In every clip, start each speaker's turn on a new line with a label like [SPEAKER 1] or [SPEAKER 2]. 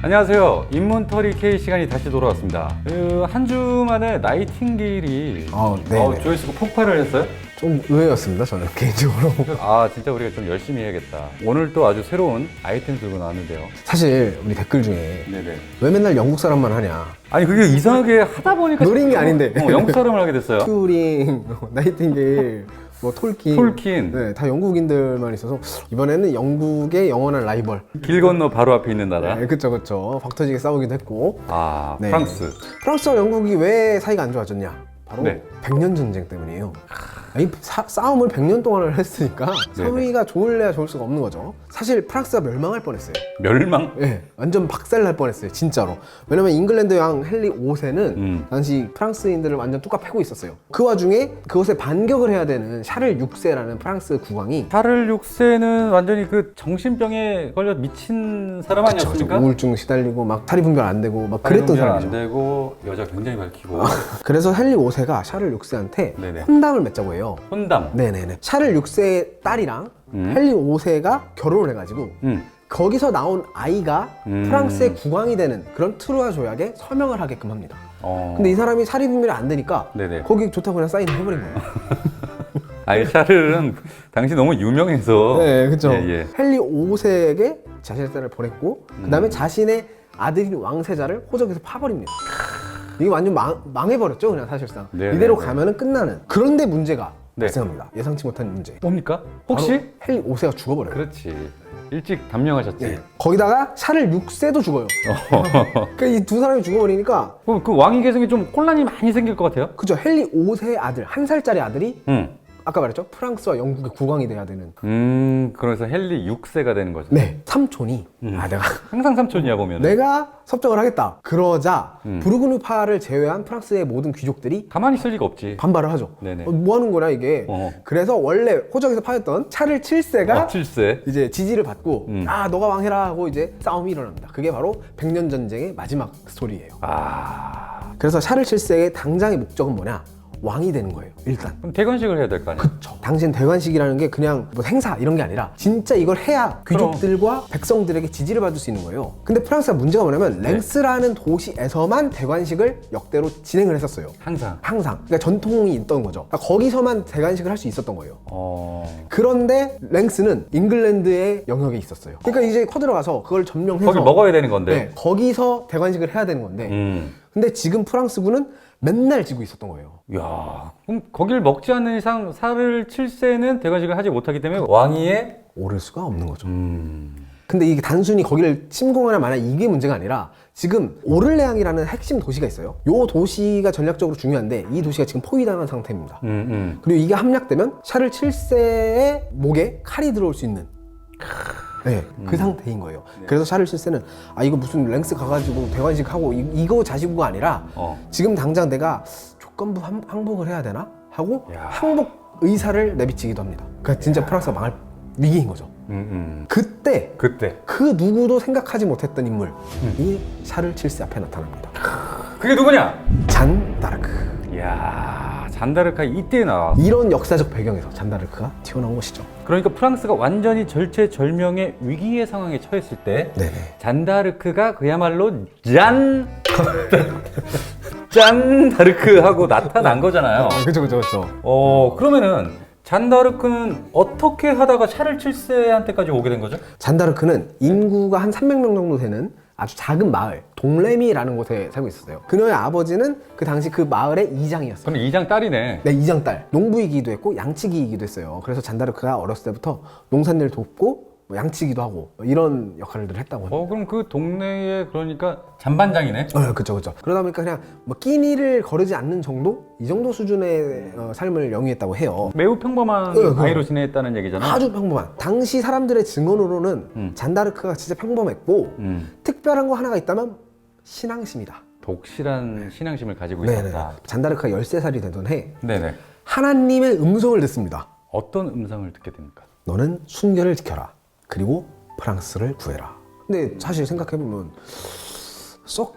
[SPEAKER 1] 안녕하세요. 인문터리 K 시간이 다시 돌아왔습니다. 그, 한 주만에 나이팅게일이
[SPEAKER 2] 아, 네,
[SPEAKER 1] 어,
[SPEAKER 2] 네.
[SPEAKER 1] 조회수가 폭발을 했어요?
[SPEAKER 2] 좀 의외였습니다, 저는 개인적으로.
[SPEAKER 1] 아 진짜 우리가 좀 열심히 해야겠다. 오늘 또 아주 새로운 아이템 들고 나왔는데요.
[SPEAKER 2] 사실 우리 댓글 중에
[SPEAKER 1] 네네.
[SPEAKER 2] 왜 맨날 영국 사람만 하냐.
[SPEAKER 1] 아니 그게 이상하게 하다 보니까
[SPEAKER 2] 노린 게
[SPEAKER 1] 자꾸,
[SPEAKER 2] 아닌데.
[SPEAKER 1] 어, 영국 사람을 하게 됐어요.
[SPEAKER 2] 튜링, 나이팅게일, 뭐 톨킨.
[SPEAKER 1] 톨킨.
[SPEAKER 2] 네, 다 영국인들만 있어서 이번에는 영국의 영원한 라이벌.
[SPEAKER 1] 길 건너 바로 앞에 있는 나라.
[SPEAKER 2] 네, 그쵸, 그쵸. 박터지게 싸우기도 했고.
[SPEAKER 1] 아
[SPEAKER 2] 네.
[SPEAKER 1] 프랑스.
[SPEAKER 2] 프랑스와 영국이 왜 사이가 안 좋아졌냐? 바로
[SPEAKER 1] 네.
[SPEAKER 2] 백년 전쟁 때문이에요. 이 사- 싸움을 100년 동안을 했으니까
[SPEAKER 1] 네네.
[SPEAKER 2] 사이가 좋을래야 좋을 수가 없는 거죠. 사실 프랑스가 멸망할 뻔했어요.
[SPEAKER 1] 멸망.
[SPEAKER 2] 예, 완전 박살 날 뻔했어요, 진짜로. 왜냐면 잉글랜드 왕 헨리 5세는
[SPEAKER 1] 음.
[SPEAKER 2] 당시 프랑스인들을 완전 뚜까 패고 있었어요. 그 와중에 그것에 반격을 해야 되는 샤를 6세라는 프랑스 국왕이
[SPEAKER 1] 샤를 6세는 완전히 그 정신병에 걸려 미친 사람 아니었습니까?
[SPEAKER 2] 우울증 시달리고 막 탈이 분별 안 되고 막 그랬던
[SPEAKER 1] 발음이 안
[SPEAKER 2] 사람이죠.
[SPEAKER 1] 되고 여자 굉장히 밝히고
[SPEAKER 2] 그래서 헨리 5세가 샤를 6세한테
[SPEAKER 1] 네네.
[SPEAKER 2] 혼담을 맺자고 해요.
[SPEAKER 1] 혼담.
[SPEAKER 2] 네네네. 샤를 6세의 딸이랑
[SPEAKER 1] 음.
[SPEAKER 2] 헨리 5세가 결혼을 해가지고
[SPEAKER 1] 음.
[SPEAKER 2] 거기서 나온 아이가
[SPEAKER 1] 음.
[SPEAKER 2] 프랑스의 국왕이 되는 그런 트루아 조약에 서명을 하게끔 합니다.
[SPEAKER 1] 어.
[SPEAKER 2] 근데 이 사람이 사리 분별이 안 되니까
[SPEAKER 1] 네네.
[SPEAKER 2] 거기 좋다고 그냥 사인을 해버린 거예요.
[SPEAKER 1] 아이 샤를은 당시 너무 유명해서.
[SPEAKER 2] 네, 그렇죠.
[SPEAKER 1] 예, 예.
[SPEAKER 2] 헨리 5세에게 자신의 딸을 보냈고 그 다음에
[SPEAKER 1] 음.
[SPEAKER 2] 자신의 아들인 왕세자를 호적에서 파버립니다. 이게 완전 망, 망해버렸죠, 그냥 사실상.
[SPEAKER 1] 네,
[SPEAKER 2] 이대로
[SPEAKER 1] 네, 네.
[SPEAKER 2] 가면은 끝나는. 그런데 문제가
[SPEAKER 1] 네.
[SPEAKER 2] 발생합니다. 예상치 못한 문제.
[SPEAKER 1] 뭡니까? 혹시?
[SPEAKER 2] 바로 헨리 5세가 죽어버려요.
[SPEAKER 1] 그렇지. 일찍 단명하셨지.
[SPEAKER 2] 예. 거기다가 샤를 6세도 죽어요. 그러니까 이 두 사람이 죽어버리니까
[SPEAKER 1] 그럼 그 왕위 계승에 좀 혼란이 많이 생길 것 같아요.
[SPEAKER 2] 그죠 헨리 5세의 아들 한 살짜리 아들이
[SPEAKER 1] 응.
[SPEAKER 2] 아까 말했죠 프랑스와 영국의 국왕이 돼야 되는
[SPEAKER 1] 음, 그래서 헨리 6세가 되는 거죠.
[SPEAKER 2] 네 삼촌이
[SPEAKER 1] 음.
[SPEAKER 2] 아 내가
[SPEAKER 1] 항상 삼촌이야 보면.
[SPEAKER 2] 내가 섭정을 하겠다 그러자
[SPEAKER 1] 음.
[SPEAKER 2] 부르그뉴파를 제외한 프랑스의 모든 귀족들이
[SPEAKER 1] 가만히 있을 리가 없지.
[SPEAKER 2] 반발을 하죠
[SPEAKER 1] 네네.
[SPEAKER 2] 어, 뭐 하는 거냐 이게
[SPEAKER 1] 어.
[SPEAKER 2] 그래서 원래 호적에서 파였던 차를 7세가
[SPEAKER 1] 아, 7세.
[SPEAKER 2] 이제 지지를 받고
[SPEAKER 1] 음.
[SPEAKER 2] 아 너가 왕해라 하고 이제 싸움이 일어납니다 그게 바로 백년 전쟁의 마지막 스토리예요
[SPEAKER 1] 아.
[SPEAKER 2] 그래서 샤를 7세의 당장의 목적은 뭐냐 왕이 되는 거예요 일단
[SPEAKER 1] 그럼 대관식을 해야 될 거 아니야?
[SPEAKER 2] 그쵸. 당신 대관식이라는 게 그냥 뭐 행사 이런 게 아니라 진짜 이걸 해야 귀족들과 백성들에게 지지를 받을 수 있는 거예요. 근데 프랑스가 문제가 뭐냐면
[SPEAKER 1] 네.
[SPEAKER 2] 랭스라는 도시에서만 대관식을 역대로 진행을 했었어요.
[SPEAKER 1] 항상.
[SPEAKER 2] 항상. 그러니까 전통이 있던 거죠. 그러니까 거기서만 대관식을 할 수 있었던 거예요.
[SPEAKER 1] 어.
[SPEAKER 2] 그런데 랭스는 잉글랜드의 영역에 있었어요. 그러니까 이제 퍼들어가서 그걸 점령해서
[SPEAKER 1] 거기 먹어야 되는 건데.
[SPEAKER 2] 네, 거기서 대관식을 해야 되는 건데
[SPEAKER 1] 음.
[SPEAKER 2] 근데 지금 프랑스군은 맨날 지고 있었던 거예요.
[SPEAKER 1] 야, 그럼 거길 먹지 않는 이상 사를 7세는 대관식을 하지 못하기 때문에 왕위에
[SPEAKER 2] 오를 수가 없는 거죠.
[SPEAKER 1] 음.
[SPEAKER 2] 근데 이게 단순히 거기를 침공하나 마나 이게 문제가 아니라 지금 오를레앙이라는 핵심 도시가 있어요. 요 도시가 전략적으로 중요한데 이 도시가 지금 포위당한 상태입니다.
[SPEAKER 1] 음, 음.
[SPEAKER 2] 그리고 이게 함락되면 샤를 7세의 목에 칼이 들어올 수 있는 네, 그 상태인 거예요. 그래서 샤를 7세는 아 이거 무슨 랭스 가가지고 대관식 하고 이, 이거 자시고가 아니라
[SPEAKER 1] 어.
[SPEAKER 2] 지금 당장 내가 조건부 항- 항복을 해야 되나 하고
[SPEAKER 1] 야.
[SPEAKER 2] 항복 의사를 내비치기도 합니다. 그러니까 진짜 프랑스가 망할 위기인 거죠.
[SPEAKER 1] 음, 음.
[SPEAKER 2] 그때
[SPEAKER 1] 그때.
[SPEAKER 2] 그 누구도 생각하지 못했던 인물이 샤를 7세 앞에 나타납니다.
[SPEAKER 1] 그게 누구냐?
[SPEAKER 2] 잔 다르크.
[SPEAKER 1] 이야, 잔다르카 이때 나와.
[SPEAKER 2] 이런 역사적 배경에서 잔 다르크가 튀어나온 것이죠.
[SPEAKER 1] 그러니까 프랑스가 완전히 절체절명의 위기의 상황에 처했을 때
[SPEAKER 2] 네네.
[SPEAKER 1] 잔다르크가 그야말로 짠! 짠 다르크 하고 나타난 거잖아요.
[SPEAKER 2] 그죠 그죠 그죠.
[SPEAKER 1] 어, 그러면은 잔다르크는 어떻게 하다가 샤를 7세한테까지 오게 된 거죠?
[SPEAKER 2] 잔 다르크는 인구가 한 300명 정도 되는 아주 작은 마을 동레미라는 곳에 살고 있었어요. 그녀의 아버지는 그 당시 그 마을의 이장이었어요.
[SPEAKER 1] 그럼 이장 딸이네.
[SPEAKER 2] 네, 이장 딸. 농부이기도 했고 양치기이기도 했어요. 그래서 잔다르크가 어렸을 때부터 농산일 돕고 뭐 양치기도 하고 이런 역할들을 했다고 합니다.
[SPEAKER 1] 어, 그럼 그 동네에 그러니까 잔반장이네.
[SPEAKER 2] 어, 그쵸, 그쵸. 그러다 보니까 그냥 뭐 끼니를 거르지 않는 정도? 이 정도 수준의 어, 삶을 영위했다고 해요.
[SPEAKER 1] 매우 평범한
[SPEAKER 2] 네, 그-
[SPEAKER 1] 아이로 지냈다는 얘기잖아.
[SPEAKER 2] 아주 평범한. 당시 사람들의 증언으로는
[SPEAKER 1] 음.
[SPEAKER 2] 잔다르크가 진짜 평범했고,
[SPEAKER 1] 음,
[SPEAKER 2] 특별한 거 하나가 있다면 신앙심이다.
[SPEAKER 1] 독실한 신앙심을 가지고
[SPEAKER 2] 네네.
[SPEAKER 1] 있었다.
[SPEAKER 2] 잔다르크가 13살이 되던 해,
[SPEAKER 1] 네네.
[SPEAKER 2] 하나님의 음성을 듣습니다.
[SPEAKER 1] 어떤 음성을 듣게 됩니까?
[SPEAKER 2] 너는 순결을 지켜라. 그리고 프랑스를 구해라. 근데 사실 생각해보면 썩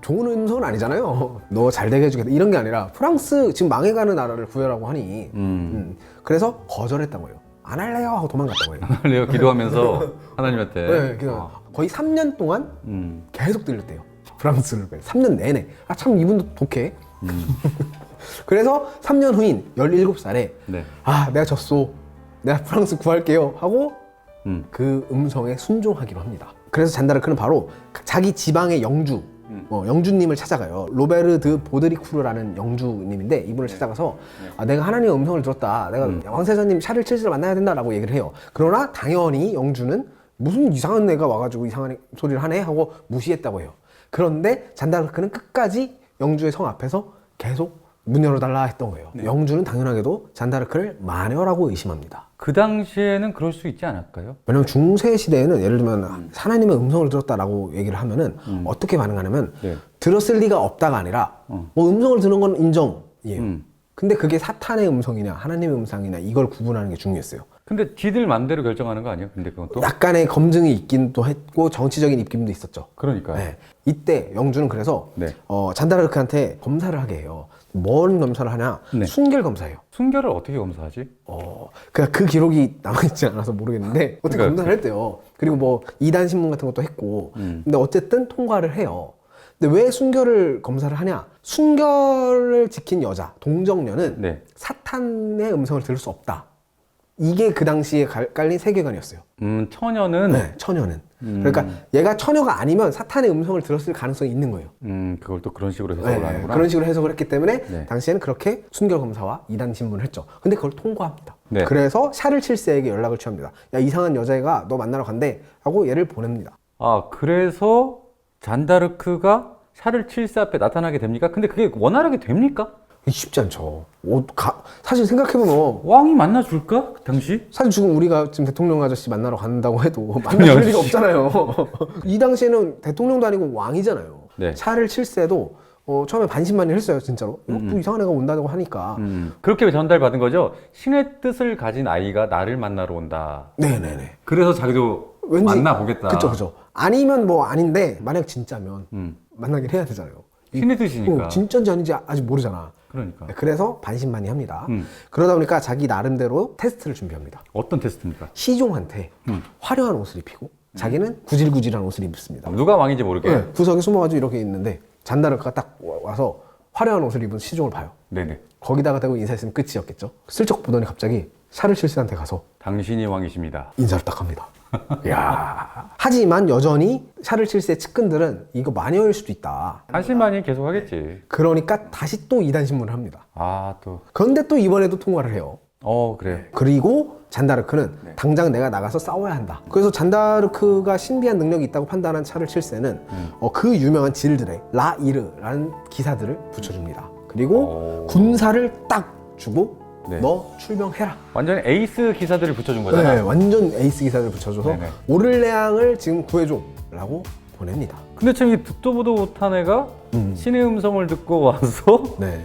[SPEAKER 2] 좋은 음성은 아니잖아요. 너 잘 되게 해주겠다. 이런 게 아니라 프랑스 지금 망해가는 나라를 구해라고 하니
[SPEAKER 1] 음.
[SPEAKER 2] 음, 그래서 거절했던 거예요. 안 할래요 하고 도망갔다고 해요.
[SPEAKER 1] 내가 기도하면서 하나님한테.
[SPEAKER 2] 네, 그래서
[SPEAKER 1] 아,
[SPEAKER 2] 거의 3년 동안
[SPEAKER 1] 음,
[SPEAKER 2] 계속 들렸대요. 프랑스를 3년 내내. 아 참 이분도 독해.
[SPEAKER 1] 음,
[SPEAKER 2] 그래서 3년 후인 17살에
[SPEAKER 1] 네.
[SPEAKER 2] 아 내가 졌소. 내가 프랑스 구할게요 하고
[SPEAKER 1] 음,
[SPEAKER 2] 그 음성에 순종하기로 합니다. 그래서 잔다르크는 바로 자기 지방의 영주,
[SPEAKER 1] 음.
[SPEAKER 2] 어, 영주님을 찾아가요. 로베르 드 보드리쿠르라는 영주님인데 이분을 찾아가서 아, 내가 하나님의 음성을 들었다. 내가 왕세자님 샤를 칠스를 만나야 된다라고 얘기를 해요. 그러나 당연히 영주는 무슨 이상한 애가 와가지고 이상한 소리를 하네 하고 무시했다고 해요. 그런데 잔다르크는 끝까지 영주의 성 앞에서 계속 문 열어달라 했던 거예요. 영주는 당연하게도 잔다르크를 마녀라고 의심합니다.
[SPEAKER 1] 그 당시에는 그럴 수 있지 않을까요?
[SPEAKER 2] 왜냐면 중세 시대에는 예를 들면 하나님의 음성을 들었다라고 얘기를 하면은 어떻게 반응하냐면
[SPEAKER 1] 네.
[SPEAKER 2] 들었을 리가 없다가 아니라 뭐 음성을 들은 건 인정이에요.
[SPEAKER 1] 음.
[SPEAKER 2] 근데 그게 사탄의 음성이냐 하나님의 음성이냐 이걸 구분하는 게 중요했어요.
[SPEAKER 1] 근데 지들 맘대로 결정하는 거 아니에요? 근데 그건 또?
[SPEAKER 2] 약간의 검증이 있긴 또 했고 정치적인 입김도 있었죠.
[SPEAKER 1] 그러니까요.
[SPEAKER 2] 네. 이때 영주는 그래서
[SPEAKER 1] 네.
[SPEAKER 2] 어, 잔다르크한테 검사를 하게 해요. 뭔 검사를 하냐?
[SPEAKER 1] 네.
[SPEAKER 2] 순결 검사예요.
[SPEAKER 1] 순결을 어떻게 검사하지?
[SPEAKER 2] 어, 그그 기록이 남아있지 않아서 모르겠는데, 어떻게
[SPEAKER 1] 그러니까
[SPEAKER 2] 검사를 했대요. 그리고 뭐, 이단 신문 같은 것도 했고,
[SPEAKER 1] 음.
[SPEAKER 2] 근데 어쨌든 통과를 해요. 근데 왜 순결을 검사를 하냐? 순결을 지킨 여자, 동정녀는
[SPEAKER 1] 네.
[SPEAKER 2] 사탄의 음성을 들을 수 없다. 이게 그 당시에 갈- 깔린 세계관이었어요.
[SPEAKER 1] 음, 처녀는
[SPEAKER 2] 네, 처녀는. 그러니까 얘가 처녀가 아니면 사탄의 음성을 들었을 가능성이 있는 거예요.
[SPEAKER 1] 음, 그걸 또 그런 식으로 해석을
[SPEAKER 2] 네,
[SPEAKER 1] 하는구나.
[SPEAKER 2] 그런 식으로 해석을 했기 때문에
[SPEAKER 1] 네.
[SPEAKER 2] 당시에는 그렇게 순결 검사와 이단 신문을 했죠. 근데 그걸 통과합니다.
[SPEAKER 1] 네.
[SPEAKER 2] 그래서 샤를 칠세에게 연락을 취합니다. 야 이상한 여자애가 너 만나러 간대 하고 얘를 보냅니다.
[SPEAKER 1] 아, 그래서 잔다르크가 샤를 칠세 앞에 나타나게 됩니까? 근데 그게 원활하게 됩니까?
[SPEAKER 2] 쉽지 않죠. 어, 가- 사실 생각해보면
[SPEAKER 1] 왕이 만나줄까? 그 당시?
[SPEAKER 2] 사실 지금 우리가 지금 대통령 아저씨 만나러 간다고 해도 만날 리가 없잖아요. 이 당시에는 대통령도 아니고 왕이잖아요.
[SPEAKER 1] 네.
[SPEAKER 2] 샤를 칠세도 어, 처음에 반신반의 했어요, 진짜로. 어, 또 이상한 애가 온다고 하니까.
[SPEAKER 1] 음, 그렇게 전달받은 거죠. 신의 뜻을 가진 아이가 나를 만나러 온다.
[SPEAKER 2] 네네네.
[SPEAKER 1] 그래서 자기도 만나 보겠다.
[SPEAKER 2] 그쵸, 그쵸. 아니면 뭐 아닌데, 만약 진짜면
[SPEAKER 1] 음,
[SPEAKER 2] 만나긴 해야 되잖아요.
[SPEAKER 1] 신의 뜻이니까.
[SPEAKER 2] 어, 진짜인지 아닌지 아직 모르잖아.
[SPEAKER 1] 그러니까.
[SPEAKER 2] 네, 그래서 반신반의합니다.
[SPEAKER 1] 음.
[SPEAKER 2] 그러다 보니까 자기 나름대로 테스트를 준비합니다.
[SPEAKER 1] 어떤 테스트입니까?
[SPEAKER 2] 시종한테
[SPEAKER 1] 음.
[SPEAKER 2] 화려한 옷을 입히고 자기는 구질구질한 옷을 입습니다.
[SPEAKER 1] 누가 왕인지 모르게.
[SPEAKER 2] 네, 구석에 숨어가지고 이렇게 있는데 잔다르크가 딱 와- 와서 화려한 옷을 입은 시종을 봐요.
[SPEAKER 1] 네네.
[SPEAKER 2] 거기다가 대고 인사했으면 끝이었겠죠. 슬쩍 보더니 갑자기 샤를 칠스한테 가서
[SPEAKER 1] 당신이 왕이십니다.
[SPEAKER 2] 인사를 딱 합니다. 야. 하지만 여전히 샤를 칠스의 측근들은 이거 마녀일 수도 있다.
[SPEAKER 1] 한신만이 계속 하겠지.
[SPEAKER 2] 그러니까 다시 또 이단 신문을 합니다.
[SPEAKER 1] 아, 또.
[SPEAKER 2] 그런데 또 이번에도 통과를 해요.
[SPEAKER 1] 어, 그래.
[SPEAKER 2] 그리고 잔다르크는
[SPEAKER 1] 네.
[SPEAKER 2] 당장 내가 나가서 싸워야 한다. 그래서 잔다르크가 신비한 능력이 있다고 판단한 차를 칠세는
[SPEAKER 1] 음.
[SPEAKER 2] 어, 그 유명한 질들의 라이르라는 기사들을 붙여줍니다. 그리고
[SPEAKER 1] 오.
[SPEAKER 2] 군사를 딱 주고
[SPEAKER 1] 네.
[SPEAKER 2] 너 출병해라.
[SPEAKER 1] 완전히 에이스 기사들을 붙여준 거잖아.
[SPEAKER 2] 네, 완전 에이스 기사를 붙여줘서
[SPEAKER 1] 네네.
[SPEAKER 2] 오를레앙을 지금 구해줘라고 보냅니다.
[SPEAKER 1] 근데 참 이 듣도 보도 못한 애가
[SPEAKER 2] 음.
[SPEAKER 1] 신의 음성을 듣고 와서
[SPEAKER 2] 네.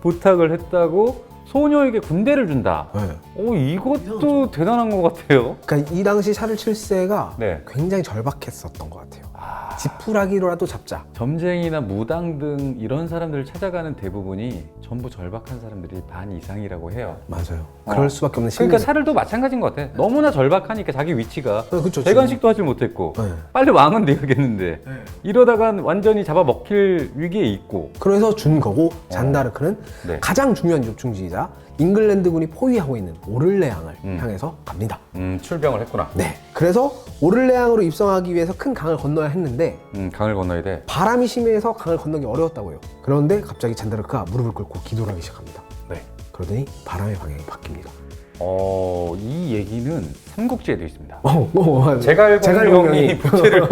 [SPEAKER 1] 부탁을 했다고 소녀에게 군대를 준다.
[SPEAKER 2] 네.
[SPEAKER 1] 오, 이것도 대단한 것 같아요.
[SPEAKER 2] 그러니까 이 당시 샤를 칠세가
[SPEAKER 1] 네.
[SPEAKER 2] 굉장히 절박했었던 것 같아요. 지푸라기로라도 잡자.
[SPEAKER 1] 점쟁이나 무당 등 이런 사람들을 찾아가는 대부분이 전부 절박한 사람들이 반 이상이라고 해요.
[SPEAKER 2] 맞아요.
[SPEAKER 1] 어.
[SPEAKER 2] 그럴 수밖에 없는
[SPEAKER 1] 그러니까
[SPEAKER 2] 심리.
[SPEAKER 1] 샤를도 마찬가지인 것 같아. 너무나 절박하니까 자기 위치가
[SPEAKER 2] 네, 그쵸,
[SPEAKER 1] 대관식도 하질 못했고
[SPEAKER 2] 네.
[SPEAKER 1] 빨리 왕은 돼야겠는데 이러다가 완전히 잡아먹힐 위기에 있고
[SPEAKER 2] 그래서 준 거고 잔다르크는
[SPEAKER 1] 네.
[SPEAKER 2] 가장 중요한 요충지이자 잉글랜드군이 포위하고 있는 오를레앙을
[SPEAKER 1] 음.
[SPEAKER 2] 향해서 갑니다.
[SPEAKER 1] 음, 출병을 했구나.
[SPEAKER 2] 네. 그래서 오를레앙으로 입성하기 위해서 큰 강을 건너야 했는데
[SPEAKER 1] 음, 강을 건너야 돼.
[SPEAKER 2] 바람이 심해서 강을 건너기 어려웠다고 해요. 그런데 갑자기 잔다르크가 무릎을 꿇고 기도를 하기 시작합니다.
[SPEAKER 1] 네.
[SPEAKER 2] 그러더니 바람의 방향이 바뀝니다.
[SPEAKER 1] 어, 이 얘기는 삼국지에 도 있습니다.
[SPEAKER 2] 어, 어, 맞아요.
[SPEAKER 1] 제갈 공명이 부채를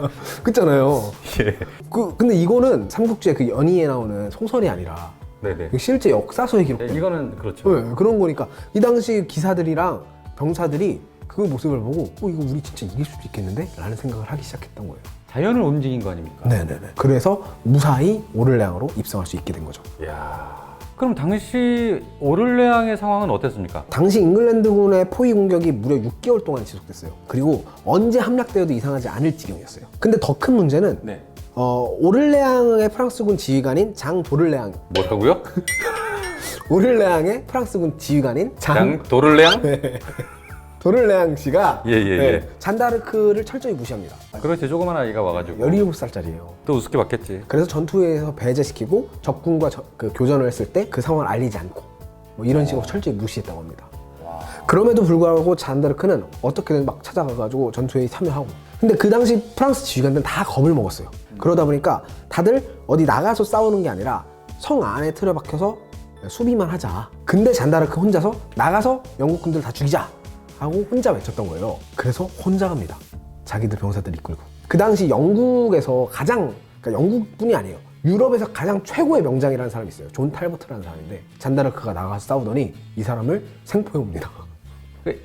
[SPEAKER 2] 그잖아요.
[SPEAKER 1] 예.
[SPEAKER 2] 그 근데 이거는 삼국지의 그 연희에 나오는 소설이 아니라
[SPEAKER 1] 네네.
[SPEAKER 2] 그 실제 역사서에
[SPEAKER 1] 네,
[SPEAKER 2] 기록된
[SPEAKER 1] 이거는 그렇죠.
[SPEAKER 2] 네, 그런 거니까 이 당시 기사들이랑 병사들이 그 모습을 보고 어 이거 우리 진짜 이길 수도 있겠는데? 라는 생각을 하기 시작했던 거예요.
[SPEAKER 1] 자연을 움직인 거 아닙니까?
[SPEAKER 2] 네네네. 그래서 무사히 오를레앙으로 입성할 수 있게 된 거죠.
[SPEAKER 1] 이야. 그럼 당시 오를레앙의 상황은 어땠습니까?
[SPEAKER 2] 당시 잉글랜드군의 포위 공격이 무려 6개월 동안 지속됐어요. 그리고 언제 함락되어도 이상하지 않을 지경이었어요. 근데 더 큰 문제는
[SPEAKER 1] 네.
[SPEAKER 2] 어, 오를레앙의 프랑스군 지휘관인 장 도를레앙,
[SPEAKER 1] 뭐라고요?
[SPEAKER 2] 오를레앙의 프랑스군 지휘관인 장,
[SPEAKER 1] 장 도를레앙?
[SPEAKER 2] 도를레앙 씨가
[SPEAKER 1] 예, 예,
[SPEAKER 2] 네,
[SPEAKER 1] 예.
[SPEAKER 2] 잔다르크를 철저히 무시합니다.
[SPEAKER 1] 그렇지 조그만 아이가 와가지고
[SPEAKER 2] 17살짜리예요.
[SPEAKER 1] 또 우습게 봤겠지.
[SPEAKER 2] 그래서 전투에서 배제시키고 적군과 저- 그 교전을 했을 때 그 상황을 알리지 않고 뭐 이런 식으로 철저히 무시했다고 합니다. 그럼에도 불구하고 잔다르크는 어떻게든 막 찾아가가지고 전투에 참여하고. 근데 그 당시 프랑스 지휘관들은 다 겁을 먹었어요. 그러다 보니까 다들 어디 나가서 싸우는 게 아니라 성 안에 틀어박혀서 수비만 하자. 근데 잔다르크 혼자서 나가서 영국군들 다 죽이자 하고 혼자 외쳤던 거예요. 그래서 혼자 갑니다. 자기들 병사들 이끌고. 그 당시 영국에서 가장 그러니까 영국뿐이 아니에요. 유럽에서 가장 최고의 명장이라는 사람이 있어요. 존 탈버트라는 사람인데 잔다르크가 나가서 싸우더니 이 사람을 생포해 옵니다.
[SPEAKER 1] 그-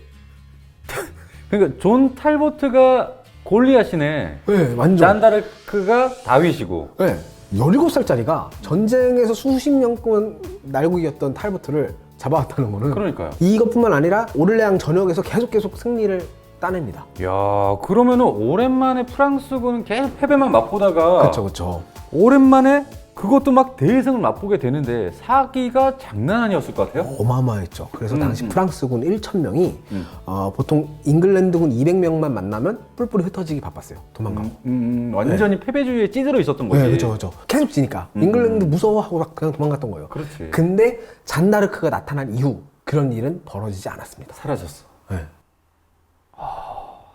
[SPEAKER 1] 그러니까 존 탈보트가 골리앗이네.
[SPEAKER 2] 네, 완전.
[SPEAKER 1] 잔다르크가 다윗이고.
[SPEAKER 2] 네. 17살짜리가 전쟁에서 수십 년간 날고 이겼던 탈버트를 잡아왔다는 거는
[SPEAKER 1] 그러니까요.
[SPEAKER 2] 이것뿐만 아니라 오를레앙 전역에서 계속 계속 승리를 따냅니다.
[SPEAKER 1] 야 그러면은 오랜만에 프랑스군은 계속 패배만 맛보다가
[SPEAKER 2] 그렇죠, 그렇죠.
[SPEAKER 1] 오랜만에 그것도 막 대승을 맛보게 되는데 사기가 장난 아니었을 것 같아요.
[SPEAKER 2] 어마어마했죠. 그래서
[SPEAKER 1] 음,
[SPEAKER 2] 당시
[SPEAKER 1] 음.
[SPEAKER 2] 프랑스군 1천 명이
[SPEAKER 1] 음.
[SPEAKER 2] 어, 보통 잉글랜드군 200명만 만나면 뿔뿔이 흩어지기 바빴어요. 도망가고.
[SPEAKER 1] 음, 음, 완전히 패배주의에 찌들어 있었던 거지.
[SPEAKER 2] 네, 그렇죠, 그렇죠. 계속 지니까
[SPEAKER 1] 음,
[SPEAKER 2] 잉글랜드 무서워하고 막 그냥 도망갔던 거예요.
[SPEAKER 1] 그렇지.
[SPEAKER 2] 근데 잔다르크가 나타난 이후 그런 일은 벌어지지 않았습니다.
[SPEAKER 1] 사라졌어.
[SPEAKER 2] 네.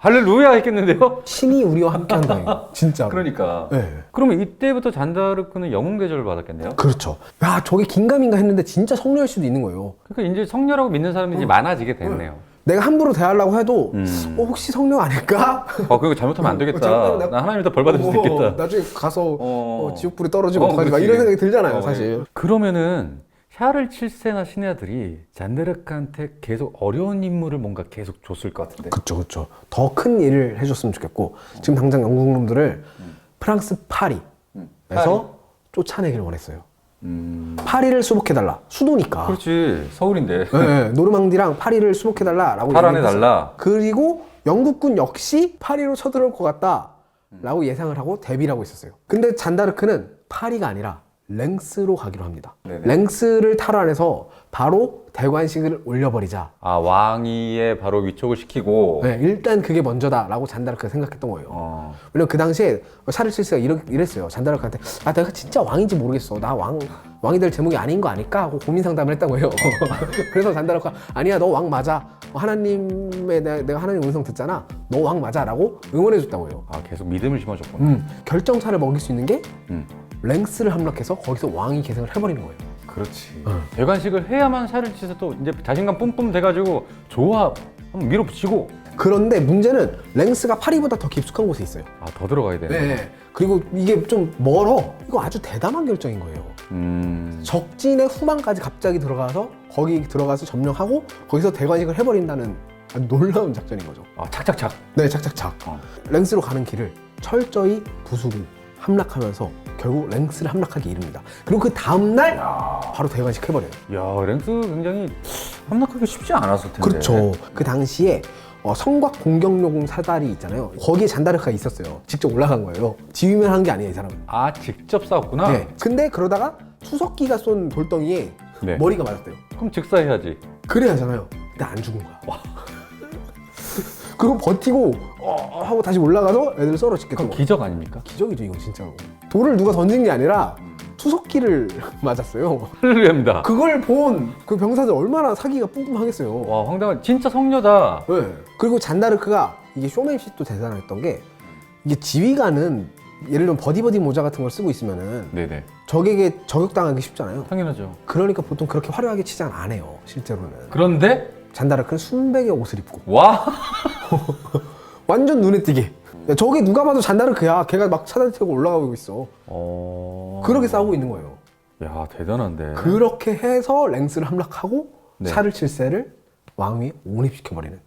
[SPEAKER 1] 할렐루야 했겠는데요?
[SPEAKER 2] 신이 우리와 함께 한다. 진짜 로.
[SPEAKER 1] 그러니까.
[SPEAKER 2] 네.
[SPEAKER 1] 그러면 이때부터 잔다르크는 영웅 대접을 받았겠네요.
[SPEAKER 2] 그렇죠. 야, 저게 긴가민가 했는데 진짜 성녀일 수도 있는 거예요.
[SPEAKER 1] 그러니까 이제 성녀라고 믿는 사람이 이제 많아지게 됐네요.
[SPEAKER 2] 내가 함부로 대하려고 해도
[SPEAKER 1] 음.
[SPEAKER 2] 어, 혹시 성녀 아닐까?
[SPEAKER 1] 어, 그거 잘못하면 안 되겠다.
[SPEAKER 2] 잘못하면 나-
[SPEAKER 1] 나 하나님한테 벌 받을 수도
[SPEAKER 2] 어,
[SPEAKER 1] 있겠다.
[SPEAKER 2] 나중에 가서
[SPEAKER 1] 어.
[SPEAKER 2] 어, 지옥불에 떨어지면
[SPEAKER 1] 어,
[SPEAKER 2] 어떡하지? 막
[SPEAKER 1] 그렇지.
[SPEAKER 2] 이런 생각이 들잖아요,
[SPEAKER 1] 어,
[SPEAKER 2] 사실.
[SPEAKER 1] 예. 그러면은 샤를 7세나 신의 아들이 잔데르크한테 계속 어려운 임무를 뭔가 계속 줬을 것 같은데.
[SPEAKER 2] 그쵸, 그쵸. 더 큰 일을 해줬으면 좋겠고, 지금 당장 영국 놈들을 프랑스 파리에서
[SPEAKER 1] 음. 파리.
[SPEAKER 2] 쫓아내기를 원했어요.
[SPEAKER 1] 음.
[SPEAKER 2] 파리를 수복해달라. 수도니까.
[SPEAKER 1] 그렇지. 서울인데.
[SPEAKER 2] 네, 네. 노르망디랑 파리를 수복해달라라고
[SPEAKER 1] 탈환해
[SPEAKER 2] 얘기를 했어요.
[SPEAKER 1] 달라.
[SPEAKER 2] 그리고 영국군 역시 파리로 쳐들어올 것 같다라고 예상을 하고 대비를 하고 있었어요. 근데 잔다르크는 파리가 아니라 랭스로 가기로 합니다.
[SPEAKER 1] 네네.
[SPEAKER 2] 랭스를 탈환해서 바로 대관식을 올려버리자.
[SPEAKER 1] 아 왕위에 바로 위촉을 시키고.
[SPEAKER 2] 네, 일단 그게 먼저다라고 잔다르크가 생각했던 거예요.
[SPEAKER 1] 어.
[SPEAKER 2] 왜냐면 그 당시에 샤를 칠스가 이러, 이랬어요. 잔다르크한테 아 내가 진짜 왕인지 모르겠어. 나 왕 왕이 될 제목이 아닌 거 아닐까 하고 고민 상담을 했다고 해요. 그래서 잔다르크가 아니야 너 왕 맞아. 어, 하나님의 내가, 내가 하나님 음성 듣잖아. 너 왕 맞아라고 응원해줬다고 해요.
[SPEAKER 1] 아 계속 믿음을 심어줬구나.
[SPEAKER 2] 음, 결정차를 먹일 수 있는 게
[SPEAKER 1] 음.
[SPEAKER 2] 랭스를 함락해서 거기서 왕이 계승을 해버리는 거예요.
[SPEAKER 1] 그렇지. 대관식을 해야만 샤를 치서 또 이제 자신감 뿜뿜 돼가지고 좋아 한번 밀어붙이고.
[SPEAKER 2] 그런데 문제는 랭스가 파리보다 더 깊숙한 곳에 있어요.
[SPEAKER 1] 아 더 들어가야 되네.
[SPEAKER 2] 네. 그리고 이게 좀 멀어. 이거 아주 대담한 결정인 거예요.
[SPEAKER 1] 음.
[SPEAKER 2] 적진의 후방까지 갑자기 들어가서 거기 들어가서 점령하고 거기서 대관식을 해버린다는 놀라운 작전인 거죠.
[SPEAKER 1] 아 착착착.
[SPEAKER 2] 네, 착착착.
[SPEAKER 1] 어.
[SPEAKER 2] 랭스로 가는 길을 철저히 부수고 함락하면서 결국 랭스를 함락하게 이릅니다. 그리고 그 다음날 바로 대관식 해버려요.
[SPEAKER 1] 야 랭스 굉장히 함락하기 쉽지 않았을 텐데.
[SPEAKER 2] 그렇죠. 그 당시에 어, 성곽 공격용 사다리 있잖아요. 거기에 잔다르크가 있었어요. 직접 올라간 거예요. 지휘만 한게 아니에요, 이 사람은.
[SPEAKER 1] 아 직접 싸웠구나.
[SPEAKER 2] 네. 근데 그러다가 수석기가 쏜 돌덩이에
[SPEAKER 1] 네.
[SPEAKER 2] 머리가 맞았대요.
[SPEAKER 1] 그럼 즉사해야지.
[SPEAKER 2] 그래야 하잖아요. 근데 안 죽은 거야. 그리고 버티고 어 하고 다시 올라가서 애들 썰어 찍겠죠.
[SPEAKER 1] 그럼 기적 아닙니까?
[SPEAKER 2] 기적이죠 이건 진짜로. 돌을 누가 던진 게 아니라 수석기를 맞았어요.
[SPEAKER 1] 할렐루야입니다.
[SPEAKER 2] 그걸 본 그 병사들 얼마나 사기가 뿜뿜하겠어요.
[SPEAKER 1] 와 황당한 진짜 성녀다.
[SPEAKER 2] 네. 그리고 잔다르크가 이게 쇼맨십도 대단했던 게 이게 지휘관은 예를 들면 버디버디 모자 같은 걸 쓰고 있으면은
[SPEAKER 1] 네네.
[SPEAKER 2] 적에게 저격당하기 쉽잖아요.
[SPEAKER 1] 당연하죠.
[SPEAKER 2] 그러니까 보통 그렇게 화려하게 치장 안 해요. 실제로는.
[SPEAKER 1] 그런데
[SPEAKER 2] 잔다르크는 순백의 옷을 입고
[SPEAKER 1] 와
[SPEAKER 2] 완전 눈에 띄게. 야, 저게 누가 봐도 잔다르크야. 걔가 막 차들 타고 올라가고 있어.
[SPEAKER 1] 어...
[SPEAKER 2] 그렇게 싸우고 있는 거예요.
[SPEAKER 1] 야 대단한데.
[SPEAKER 2] 그렇게 해서 랭스를 함락하고
[SPEAKER 1] 네.
[SPEAKER 2] 샤를 7세를 왕위 에 옹립시켜버리는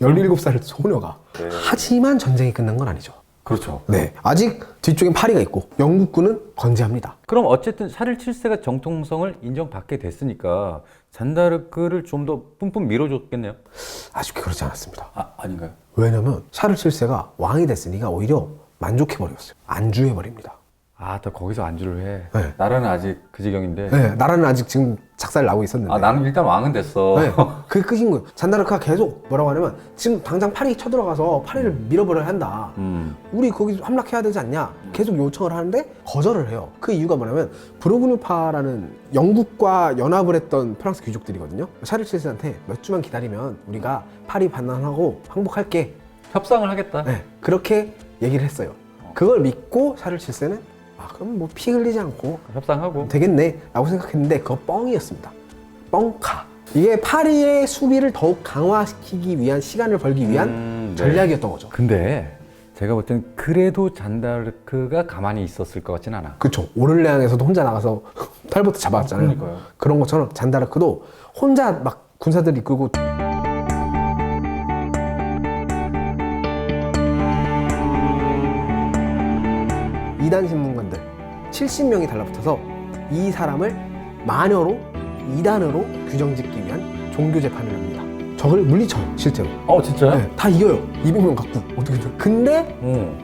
[SPEAKER 2] 17살 소녀가.
[SPEAKER 1] 네.
[SPEAKER 2] 하지만 전쟁이 끝난 건 아니죠.
[SPEAKER 1] 그렇죠.
[SPEAKER 2] 네. 아직 뒤쪽엔 파리가 있고 영국군은 건재합니다.
[SPEAKER 1] 그럼 어쨌든 샤를 7세가 정통성을 인정받게 됐으니까 잔다르크를 좀 더 뿜뿜 밀어줬겠네요.
[SPEAKER 2] 아쉽게 그렇지 않았습니다.
[SPEAKER 1] 아 아닌가요?
[SPEAKER 2] 왜냐면 샤를 7세가 왕이 됐으니까 오히려 만족해버렸어요. 안주해버립니다.
[SPEAKER 1] 아, 또 거기서 안주를 해.
[SPEAKER 2] 네.
[SPEAKER 1] 나라는 아직 그 지경인데.
[SPEAKER 2] 네, 나라는 아직 지금 작살 나고 있었는데.
[SPEAKER 1] 아, 나는 일단 왕은 됐어.
[SPEAKER 2] 네, 그게 끝인 거예요. 잔다르크가 계속 뭐라고 하냐면 지금 당장 파리 쳐들어가서 파리를 밀어버려야 한다.
[SPEAKER 1] 음.
[SPEAKER 2] 우리 거기 함락해야 되지 않냐? 계속 요청을 하는데 거절을 해요. 그 이유가 뭐냐면 브로그뉴파라는 영국과 연합을 했던 프랑스 귀족들이거든요. 샤를 칠스한테 몇 주만 기다리면 우리가 파리 반환하고 항복할게.
[SPEAKER 1] 협상을 하겠다.
[SPEAKER 2] 네, 그렇게 얘기를 했어요. 그걸 믿고 샤를 칠스는 아 그럼 뭐 피 흘리지 않고
[SPEAKER 1] 협상하고.
[SPEAKER 2] 되겠네 라고 생각했는데 그거 뻥이었습니다 뻥카 이게 파리의 수비를 더욱 강화시키기 위한 시간을 벌기 위한
[SPEAKER 1] 음, 네.
[SPEAKER 2] 전략이었던 거죠
[SPEAKER 1] 근데 제가 볼 땐 그래도 잔다르크가 가만히 있었을 것 같진 않아.
[SPEAKER 2] 그쵸 오를레앙에서도 혼자 나가서 탈보트 잡았잖아요
[SPEAKER 1] 그러니까요.
[SPEAKER 2] 그런 것처럼 잔다르크도 혼자 막 군사들 이끌고 이단 신문관들 70명이 달라붙어서 이 사람을 마녀로 이단으로 규정짓기 위한 종교 재판을 합니다. 적을 물리쳐요, 실제로.
[SPEAKER 1] 어, 진짜요?
[SPEAKER 2] 네, 다 이겨요. 200명 갖고 어떻게 돼? 근데
[SPEAKER 1] 어.